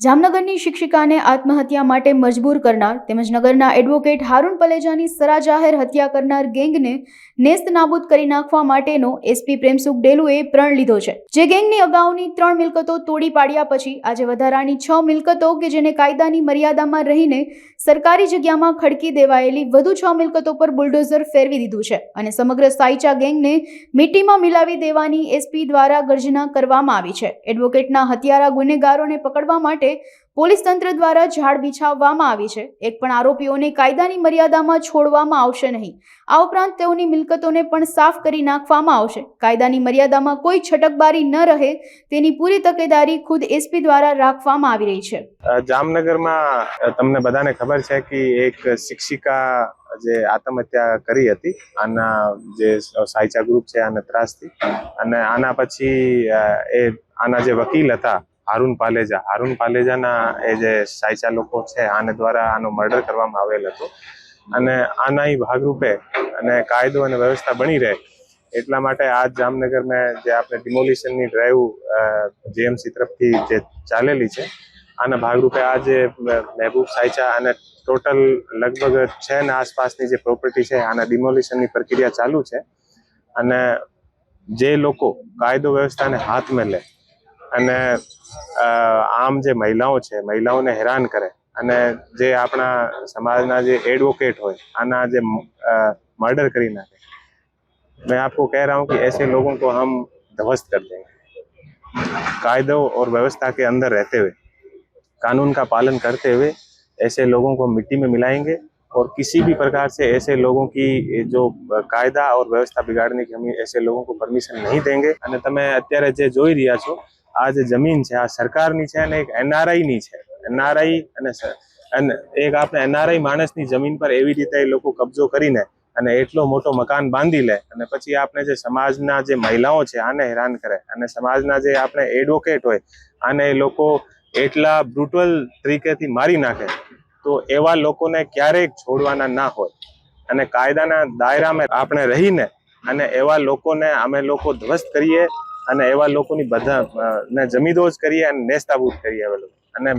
જામનગરની શિક્ષિકાને આત્મહત્યા માટે મજબૂર કરનાર તેમજ નગરના એડવોકેટ હારૂન પલેજાની સરા જાહેર હત્યા કરનાર ગેંગને નેસ્ત નાબૂદ કરી નાખવા માટેનો એસપી પ્રેમસુખ ડેલુએ પ્રણ લીધો છે. જે ગેંગની અગાઉની ત્રણ મિલકતો તોડી પાડ્યા પછી આજે વધારાની છ મિલકતો કે જેને કાયદાની મર્યાદામાં રહીને સરકારી જગ્યામાં ખડકી દેવાયેલી વધુ છ મિલકતો પર બુલડોઝર ફેરવી દીધું છે અને સમગ્ર સાઈચા ગેંગને મિટ્ટીમાં મિલાવી દેવાની એસપી દ્વારા ગર્જના કરવામાં આવી છે. એડવોકેટના હત્યારા ગુનેગારોને પકડવા માટે પોલીસ તંત્ર દ્વારા ઝાડ બિછાવવામાં આવી છે. એક પણ આરોપીઓને કાયદાની મર્યાદામાં છોડવામાં આવશે નહીં. આ ઉપરાંત તેઓની મિલકતોને પણ સાફ કરી નાખવામાં આવશે. કાયદાની મર્યાદામાં કોઈ છટકબારી ન રહે તેની પૂરી તકેદારી ખુદ એસપી દ્વારા રાખવામાં આવી રહી છે. જામનગરમાં તમને બધાને ખબર છે કે એક શિક્ષિકા જે આત્મહત્યા કરી હતી, આના જે સાયચા ગ્રુપ છે, આના ત્રાસથી. અને આના પછી એ, આના જે વકીલ હતા હારૂન પાલેજા. હારૂન પાલેજાના એ જે સાયચા લોકો છે, આને દ્વારા આનો મર્ડર કરવામાં આવેલ હતો. અને આના ભાગરૂપે અને કાયદો અને વ્યવસ્થા બની રહે એટલા માટે આ જામનગર મેં જે આપણે ડિમોલિશનની ડ્રાઈવ જીએમસી તરફથી જે ચાલેલી છે, આના ભાગરૂપે આ જે મહેબૂબ સાયચા અને ટોટલ લગભગ છે ને આસપાસની જે પ્રોપર્ટી છે, આના ડિમોલિશનની પ્રક્રિયા ચાલુ છે. અને જે લોકો કાયદો વ્યવસ્થાને હાથમાં લે અને આમ જે મહિલાઓ છે મહિલાઓને હેરાન કરે અને જે આપણા સમાજના જે એડવોકેટ હોય આના જે મર્ડર કરી નાખે मैं आपको कह रहा हूँ कि ऐसे लोगों को हम ध्वस्त कर देंगे कायदों और व्यवस्था के अंदर रहते हुए कानून का पालन करते हुए ऐसे लोगों को मिट्टी में मिलाएँगे और किसी भी प्रकार से ऐसे लोगों की जो કાયદા और વ્યવસ્થા બિગાડવાની કે અમે એસે લોકો પરમિશન નહીં દેંગે અને તમે અત્યારે જે જોઈ રહ્યા છો આ જે જમીન છે, આ સરકારની છે અને એક એનઆરઆઈની છે. એનઆરઆઈ અને અને એક આપણે એનઆરઆઈ માણસની જમીન પર એવી રીતે એ લોકો કબજો કરીને અને એટલો મોટો મકાન બાંધી લે અને પછી આપણે જે સમાજના જે મહિલાઓ છે, આને હેરાન કરે અને સમાજના જે આપણે એડવોકેટ હોય, આને એ લોકો એટલા બ્રુટલ તરીકેથી મારી નાખે. તો એવા લોકોને ક્યારેય છોડવાના ના હોય. અને કાયદાના દાયરામાં આપણે રહીને અને એવા લોકોને અમે લોકો ધ્વસ્ત કરીએ અને એવા લોકોની બધા ને જમીદોજ કરીએ અને નેસ્તાબૂદ કરીએ એવા લોકો. અને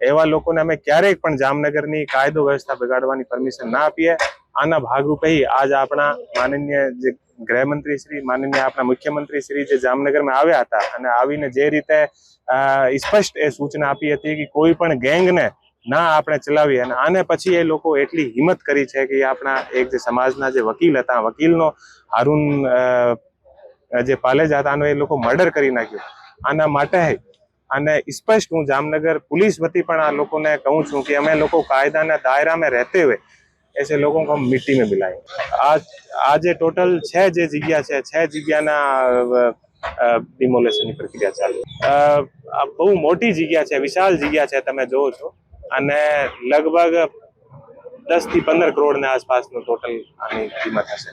એવા લોકોને અમે ક્યારેય પણ જામનગરની કાયદો વ્યવસ્થા બગાડવાની પરમિશન ના આપીએ. આના ભાગરૂપે આજ આપણા માનનીય જે ગૃહમંત્રી શ્રી, માનનીય આપણા મુખ્યમંત્રી શ્રી જે જામનગરમાં આવ્યા હતા અને આવીને જે રીતે સ્પષ્ટ એ સૂચના આપી હતી કે કોઈ પણ ગેંગને ના આપણે ચલાવીએ અને આને પછી એ લોકો એટલી હિંમત કરી છે કે આપણા એક જે સમાજના જે વકીલ હતા, વકીલનો હારૂન જે પાલેજ હતા એ લોકો મર્ડર કરી નાખ્યો. આના માટે અને સ્પષ્ટ હું જામનગર पुलिस વતી પણ આ લોકોને કહું છું કે અમે લોકો કાયદાના દાયરામાં રહેતે હોય, એસે લોકો को हम मिट्टी में मिलाएं आज आज ये જગ્યા છે, છ જગ્યાના ડિમોલેશનની પ્રક્રિયા ચાલુ. આ બહુ મોટી જગ્યા છે, વિશાળ જગ્યા છે, તમે જોવો છો. અને લગભગ દસથી પંદર કરોડના આસપાસનું ટોટલ આની કિંમત હશે.